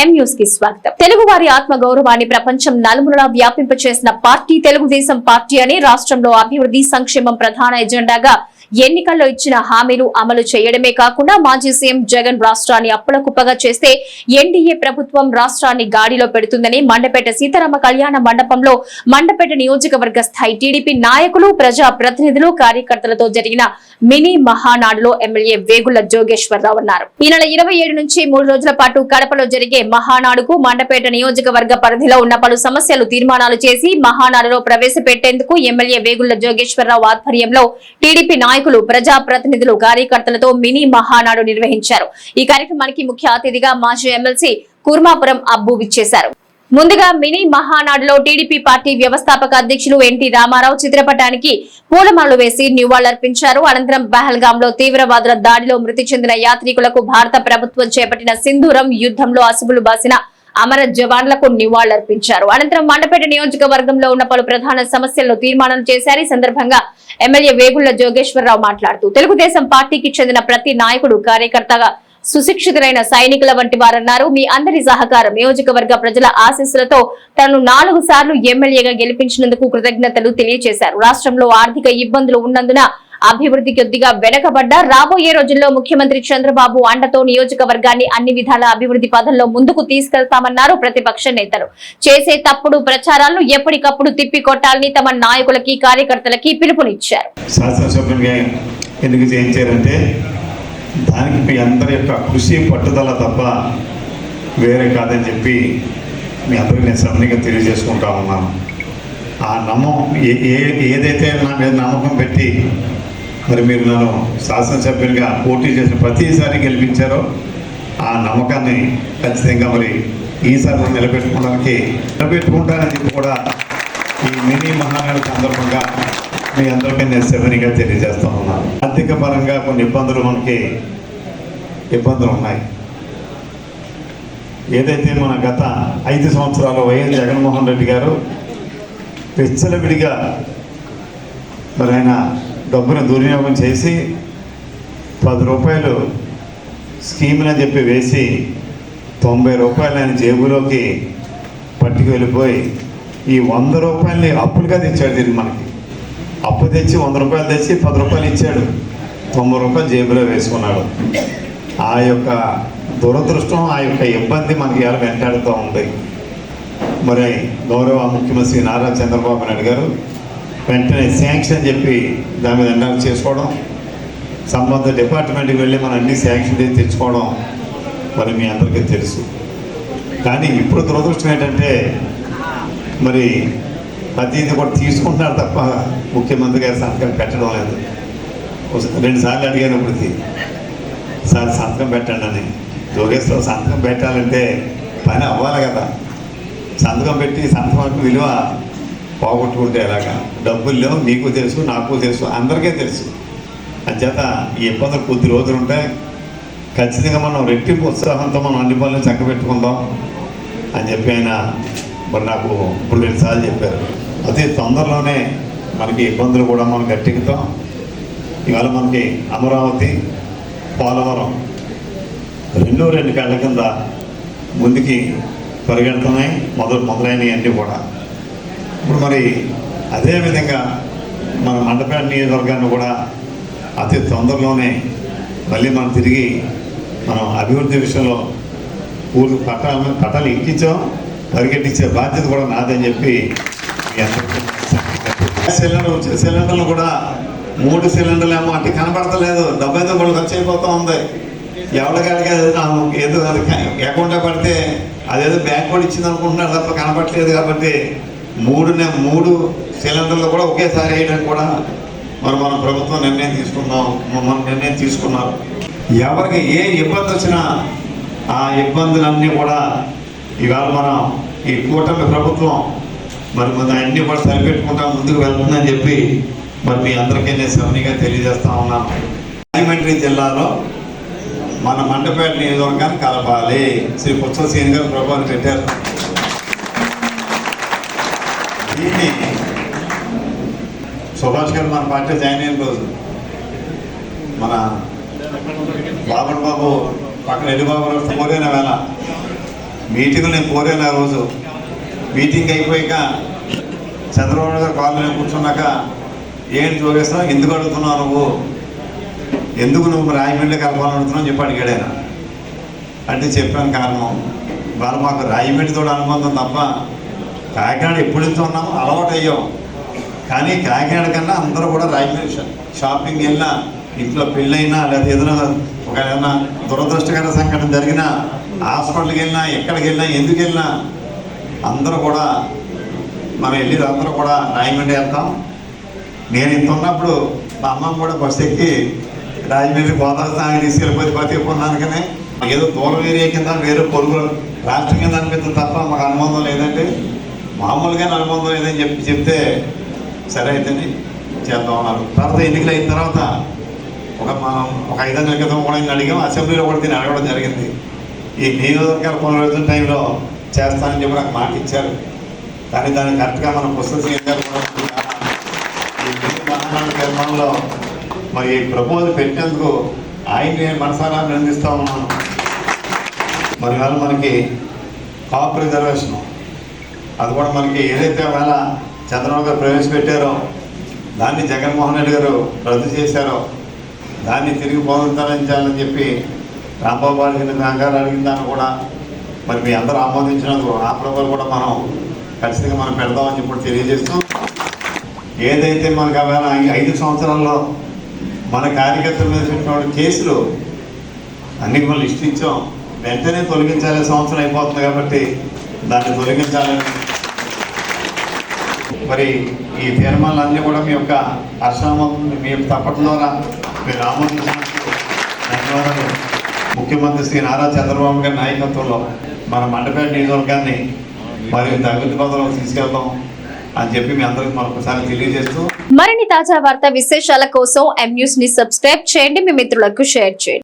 ఎం న్యూస్కి స్వాగతం. తెలుగు వారి ఆత్మ గౌరవాన్ని ప్రపంచం నలుమూలలా వ్యాపింప చేసిన పార్టీ తెలుగుదేశం పార్టీ అని రాష్ట్రంలో అభివృద్ధి సంక్షేమం ప్రధాన ఎజెండాగా ఎన్నికల్లో ఇచ్చిన హామీలు అమలు చేయడమే కాకుండా మాజీ సీఎం జగన్ రాష్ట్రాన్ని అప్పుల కుప్పగా చేస్తే ఎన్డీఏ ప్రభుత్వం రాష్ట్రాన్ని గాడిలో పెడుతుందని మండపేట సీతారామ కళ్యాణ మండపంలో మండపేట నియోజకవర్గ స్థాయి టీడీపీ నాయకులు ప్రజా ప్రతినిధులు కార్యకర్తలతో జరిగిన మినీ మహానాడులో ఎమ్మెల్యే వేగుల జోగేశ్వరరావు అన్నారు. ఈ నెల ఇరవై ఏడు నుంచి మూడు రోజుల పాటు కడపలో జరిగే మహానాడుకు మండపేట నియోజకవర్గ పరిధిలో ఉన్న పలు సమస్యలు తీర్మానాలు చేసి మహానాడులో ప్రవేశపెట్టేందుకు ఎమ్మెల్యే వేగుల జోగేశ్వరరావు ఆధ్వర్యంలో టీడీపీ నాయకులు ప్రజా ప్రతినిధులు కార్యకర్తలతో మినీ మహానాడు నిర్వహించారు. ఈ కార్యక్రమానికి ముఖ్య అతిథిగా మాజీ ఎమ్మెల్సీ కూర్మాపురం అబ్బు విచ్చేశారు. ముందుగా మినీ మహానాడులో టీడీపీ పార్టీ వ్యవస్థాపక అధ్యక్షులు ఎన్టీ రామారావు చిత్రపటానికి పూలమాలలు వేసి నివాళులర్పించారు. అనంతరం పహల్గామ్లో తీవ్రవాదుల దాడిలో మృతి చెందిన యాత్రికులకు భారత ప్రభుత్వం చేపట్టిన సింధూరం యుద్ధంలో అసుబులు బాసిన అమర జవాన్లకు నివాళులర్పించారు. అనంతరం మండపేట నియోజకవర్గంలో ఉన్న పలు ప్రధాన సమస్యలను తీర్మానం చేశారు. ఈ సందర్భంగా ఎమ్మెల్యే వేగుళ్ళ జోగేశ్వరరావు మాట్లాడుతూ తెలుగుదేశం పార్టీకి చెందిన ప్రతి నాయకుడు కార్యకర్తగా సుశిక్షితులైన సైనికుల వంటి వారన్నారు. మీ అందరి సహకారం నియోజకవర్గ ప్రజల ఆశీస్సులతో తనను నాలుగు సార్లు ఎమ్మెల్యేగా గెలిపించినందుకు కృతజ్ఞతలు తెలియజేశారు రాష్ట్రంలో ఆర్థిక ఇబ్బందులు ఉన్నందున అభివృద్ధి కొద్దిగా వెనకబడ్డ. రాబోయే రోజుల్లో ముఖ్యమంత్రి చంద్రబాబు అండతో నియోజకవర్గాన్ని అన్ని విధాల అభివృద్ధి పదంలో ముందుకు తీసుకెళ్తామన్నారు ప్రతిపక్ష నేతలు. చేసే తప్పుడు ప్రచారాలను ఎప్పటికప్పుడు తిప్పి కొట్టాలని తమ నాయకులకి కార్యకర్తలకి పిలుపునిచ్చారు. ఎందుకు చేయించారంటే దానికి మీ అందరి యొక్క కృషి పట్టుదల తప్ప వేరే కాదని చెప్పి మీ అందరికీ నేను సభ్యునిగా తెలియజేసుకుంటా ఉన్నాను. ఆ నమ్మకం ఏ ఏ- ఏదైతే నా మీద నమ్మకం పెట్టి మరి మీరు నన్ను శాసనసభ్యునిగా పోటీ చేసిన ప్రతిసారి గెలిపించారో ఆ నమ్మకాన్ని ఖచ్చితంగా మరి ఈసారి నిలబెట్టుకోవడానికి నిలబెట్టుకుంటానని చెప్పి కూడా ఈ మినీ మహానాడు సందర్భంగా మీ అందరికీ నేను సెవెనిగా తెలియజేస్తా ఉన్నాను ఆర్థిక పరంగా కొన్ని ఇబ్బందులు మనకి ఇబ్బందులు ఉన్నాయి. ఏదైతే మన గత ఐదు సంవత్సరాలు వైఎస్ జగన్మోహన్ రెడ్డి గారు విచ్చలవిడిగా మరి ఆయన డబ్బును దుర్వినియోగం చేసి పది రూపాయలు స్కీమ్లని చెప్పి వేసి తొంభై రూపాయలు ఆయన జేబులోకి పట్టుకు వెళ్ళిపోయి ఈ వంద రూపాయలని అప్పులుగా తెచ్చాడు దీన్ని మనకి. అప్పు తెచ్చి వంద రూపాయలు తెచ్చి పది రూపాయలు ఇచ్చాడు. తొంభై రూపాయలు జేబులో వేసుకున్నాడు. ఆ యొక్క దురదృష్టం ఆ యొక్క ఇబ్బంది మనకి ఎలా వెంటాడుతూ ఉంది. మరి గౌరవ ముఖ్యమంత్రి నారా చంద్రబాబు నాయుడు గారు వెంటనే శాంక్షన్ చెప్పి దాని మీద ఎండాలు చేసుకోవడం సంబంధ డిపార్ట్మెంట్కి వెళ్ళి మనం అన్ని శాంక్షన్ చేసి తెచ్చుకోవడం మరి మీ అందరికీ తెలుసు. కానీ ఇప్పుడు దురదృష్టం ఏంటంటే మరి ప్రతిదీ కూడా తీసుకుంటున్నారు తప్ప ముఖ్యమంత్రి గారి సంతకం పెట్టడం లేదు. రెండుసార్లు అడిగాను ఇప్పటికి సార్ సంతకం పెట్టండి అని. జోగేశ్వర సంతకం పెట్టాలంటే పని అవ్వాలి కదా. సంతకం పెట్టి సంతకం విలువ పోగొట్టుకుంటే ఎలాగా? డబ్బులు లేవు నీకు తెలుసు నాకు తెలుసు అందరికీ తెలుసు. అంచేత ఈ ఇబ్బందులు కొద్ది రోజులు ఉంటాయి. ఖచ్చితంగా మనం రెట్టింపు ఉత్సాహంతో మనం అన్ని పనులు చక్కబెట్టుకుందాం అని చెప్పి ఆయన మరి నాకు ఇప్పుడు రెండు సార్లు చెప్పారు. అతి తొందరలోనే మనకి ఇబ్బందులు కూడా మనం గట్టెక్కుతాం. ఇవాళ మనకి అమరావతి పోలవరం రెండు రెండు కళ్ళ కింద ముందుకి పరిగెడుతున్నాయి. మొదలు మొదలైనవి అన్నీ కూడా. ఇప్పుడు మరి అదేవిధంగా మన మండపేట నియోజకవర్గాన్ని కూడా అతి తొందరలోనే మళ్ళీ మనం తిరిగి మనం అభివృద్ధి విషయంలో ఊరు పట్ట పట్టాలు ఎక్కించాం పరిగెట్టించే బాధ్యత కూడా నాదని చెప్పి మీ అందరికీ సిలిండర్ వచ్చే సిలిండర్లు కూడా మూడు సిలిండర్లు ఏమో అంటే కనపడతలేదు డెబ్బై తొమ్మిది కూడా ఖర్చు అయిపోతూ ఉంది. ఎవరికాడికి ఏదో అది అకౌంట్లో పడితే అదేదో బ్యాంక్ కూడా ఇచ్చింది అనుకుంటున్నారు తప్ప కనపడలేదు కాబట్టి మూడు మూడు సిలిండర్లు కూడా ఒకేసారి వేయడానికి కూడా మరి మన ప్రభుత్వం నిర్ణయం తీసుకున్నాం మన నిర్ణయం తీసుకున్నారు. ఎవరికి ఏ ఇబ్బంది వచ్చినా ఆ ఇబ్బందులన్నీ కూడా ఇవాళ మనం ఈ కూటమి ప్రభుత్వం మరి మన అన్నీ కూడా సరిపెట్టుకుంటా ముందుకు వెళ్తుందని చెప్పి మరి మీ అందరికీ నేను సవనీగా తెలియజేస్తా ఉన్నాను. రాజమండ్రి జిల్లాలో మన మండపేట నియోజకవర్గాన్ని కలపాలి. శ్రీ పుచ్చల సీని గారు ప్రభావం పెట్టారు. దీన్ని సుభాష్ గారు మన పార్టీ జాయిన్ అయిన రోజు మన బాబన్ బాబు పక్కన ఎల్లి బాబు వేళ మీటింగ్ నేను కోరాను ఆ రోజు. మీటింగ్ అయిపోయాక చంద్రబాబు గారు కాలనీ కూర్చున్నాక ఏంటి చూపిస్తా ఎందుకు అడుగుతున్నావు నువ్వు? ఎందుకు నువ్వు రాయమండ్రి కలపాలని అడుగుతున్నావు చెప్పి అడిగాడు ఆయన అంటే చెప్పాను కారణం వాళ్ళు మాకు రాయమండ్రితో అనుబంధం తప్ప కాకినాడ ఎప్పుడు నుంచి ఉన్నామో అలవాటు అయ్యాం కానీ కాకినాడ కన్నా అందరూ కూడా రాజమండ్రి షాపింగ్ వెళ్ళినా ఇంట్లో పెళ్ళైనా లేదా ఏదైనా ఒక ఏదైనా దురదృష్టకర సంఘటన జరిగినా హాస్పిటల్కి వెళ్ళినా ఎక్కడికి వెళ్ళినా ఎందుకు వెళ్ళినా అందరూ కూడా మనం వెళ్ళేది అందరూ కూడా రాజమండ్రి వెళ్తాం. నేను ఇంత ఉన్నప్పుడు మా అమ్మమ్మ కూడా బస్సు ఎక్కి రాజమండ్రి గోదావరి స్నానం తీసుకెళ్ళిపోతే బతికున్నాను కానీ ఏదో దూరం ఏరియా కింద వేరే పొరుగు రాష్ట్రం కింద అనిపిస్తుంది తప్ప మాకు అనుబంధం లేదంటే మామూలుగానే అనుబంధం ఏదని చెప్పి చెప్తే సరే అయితేనే చేద్దాం అన్నారు. తర్వాత ఎన్నికలు అయిన తర్వాత ఒక మనం ఒక ఐదు నెలల క్రితం కూడా నేను అడిగాం అసెంబ్లీలో కూడా దీన్ని అడగడం జరిగింది. ఈ నియోజకవర్గాల పునరుద్ధరణ టైంలో చేస్తానని చెప్పి నాకు మాట ఇచ్చారు. కానీ దాన్ని కరెక్ట్గా మన పుస్తకం ఈ మహానాడు నిర్మాణంలో మరి ప్రపోజల్ పెట్టినందుకు ఆయన నేను మనసారా నిందిస్తా ఉన్నాను. మరి వాళ్ళు మనకి కాపు రిజర్వేషన్. అది కూడా మనకి ఏదైతే వేళ చంద్రబాబు గారు ప్రవేశపెట్టారో దాన్ని జగన్మోహన్ రెడ్డి గారు రద్దు చేశారో దాన్ని తిరిగి పునరుద్ధరించాలని చెప్పి రాంబాబు అడిగిన గారు అడిగిన దాన్ని కూడా మరి మీ అందరూ ఆమోదించినందుకు ఆ ప్రభుత్వం కూడా మనం ఖచ్చితంగా మనం పెడదామని ఇప్పుడు తెలియజేస్తూ ఏదైతే మనకు ఆవేళ ఐదు సంవత్సరాల్లో మన కార్యకర్తల మీద కేసులు అన్ని మళ్ళీ లిస్ట్ ఇచ్చాం. వెంటనే తొలగించాలి సంవత్సరం అయిపోతుంది కాబట్టి దాన్ని తొలగించాలని మరి ఈ తీర్మానాలన్నీ కూడా మీ యొక్క హర్షామం మీ యొక్క తప్పట్ల ద్వారా మీరు ఆమోదించినందుకు ధన్యవాదాలు. ముఖ్యమంత్రి శ్రీ నారా చంద్రబాబు గారి నాయకత్వంలో మన మండపేట నియోజకవర్గాన్ని మరి అభివృద్ధి పదంలో తీసుకెళ్తాం అని చెప్పి మీ అందరికి మరొకసారి తెలియజేస్తూ మరిన్ని తాజా వార్త విశేషాల కోసం ఎం న్యూస్ని సబ్స్క్రైబ్ చేయండి. మీ మిత్రులకు షేర్ చేయండి.